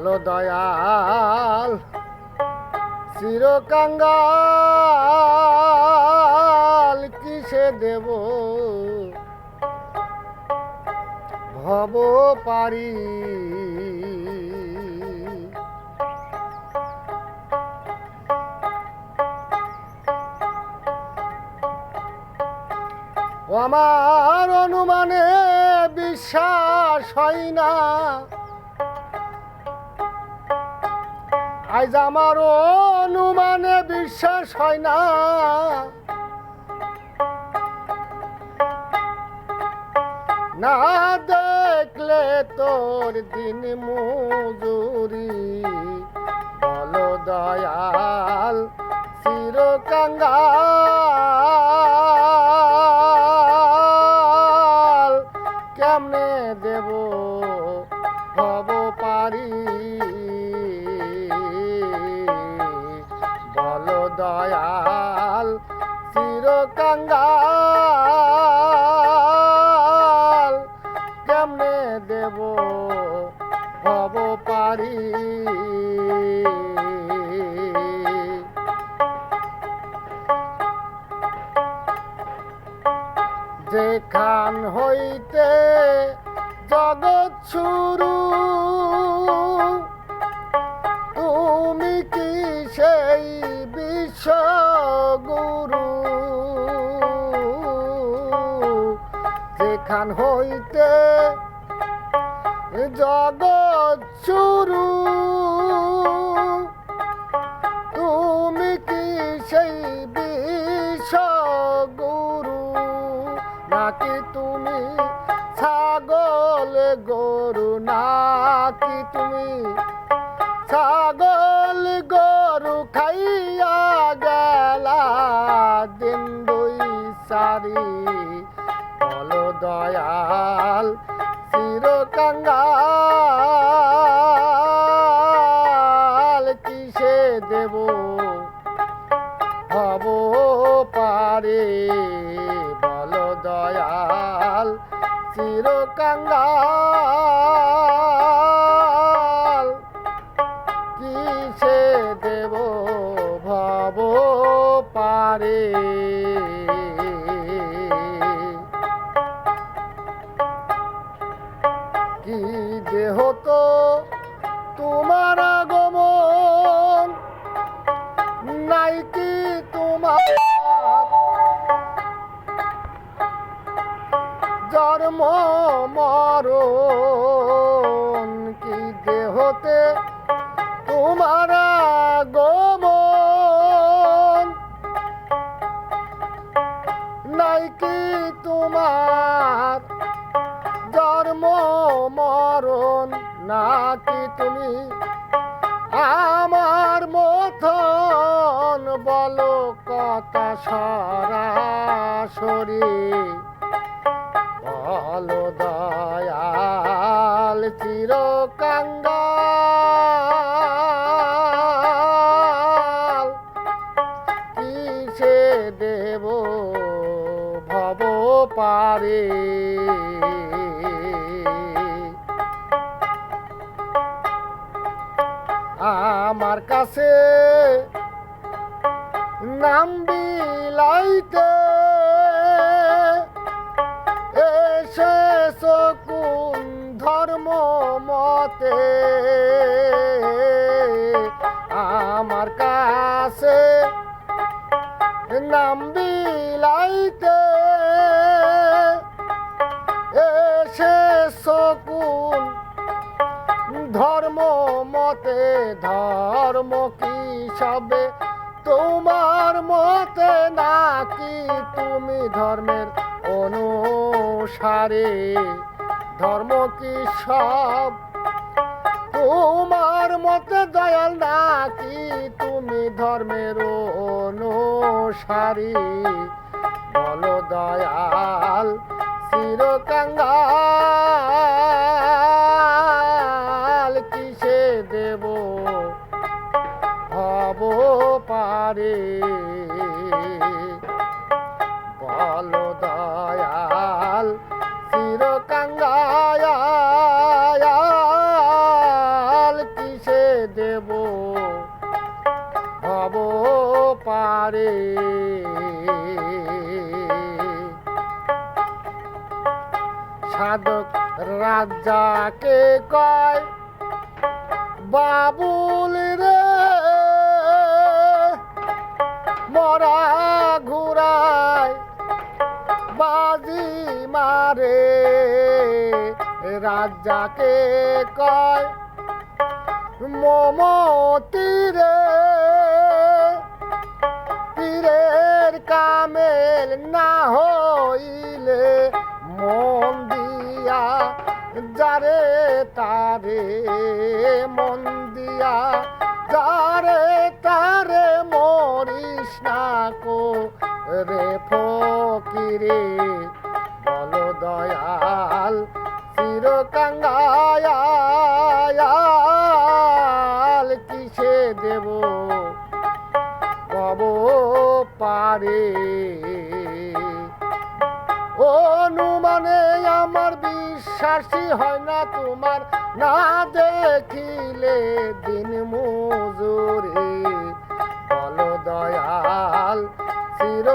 বলো দয়াল চিরকাঙ্গাল কিসে দেব? ভব পারি। আমার অনুমানে বিশ্বাস হয় না। আজ আমার অনুমানে বিশ্বাস হয় না। না দেখলে তোর দিন মজুরি। বলো দয়াল চিরকাঙ্গাল কেমনে দেব হব পারি? যেখান হইতে জগৎ শুরু, তুমি কি সেই বিশ্বগুরু? যেখান হইতে জগৎ শুরু, তুমি কি সেই নাকি তুমি ছাগল গরু নাকি তুমি? ছাগল গরু খাইয়া গেলা দিন দুই সারি দয়াল চিরকাঙ্গাল। কিসে দেব ভাব পারে? কি দেহ তো তোমার মরণ কি দেহতে তোমার আগমন? নাই কি তোমার জন্ম, মরণ? নাকি তুমি আমার মতন? বলো কথা সরাসরি। চিরকাঙ্গাল কিসে দেব ভব পারে আমার কাছে নাম বিলাইতে নাম বিলাইতে এসে কোন ধর্ম মতে? ধর্ম কি সবে? তোমার মতে নাকি তুমি ধর্মের অনুসারে? ধর্ম কি সব? তোমার মতে দয়াল নাকি তুমি ধর্মের অনুসারী? বলো দয়াল চিরকাঙ্গাল কিসে দেব? হব পারে রাজাকে কয়, বাবুল রে, মরা ঘুরায় বাজি মারে। রাজাকে কয় মমতিরে পীরের কামেল না হইলে যারে তারে মন দিয়া, যারে তারে মরিস না কো রে ফকিরে। বল দয়াল চির কাঙ্গায়াল কিসে দেব? কব পারে। অনুমানে বিশ্বাসী হয় না তোমার না দেখিলে দিন মজুরে। বল দয়াল চির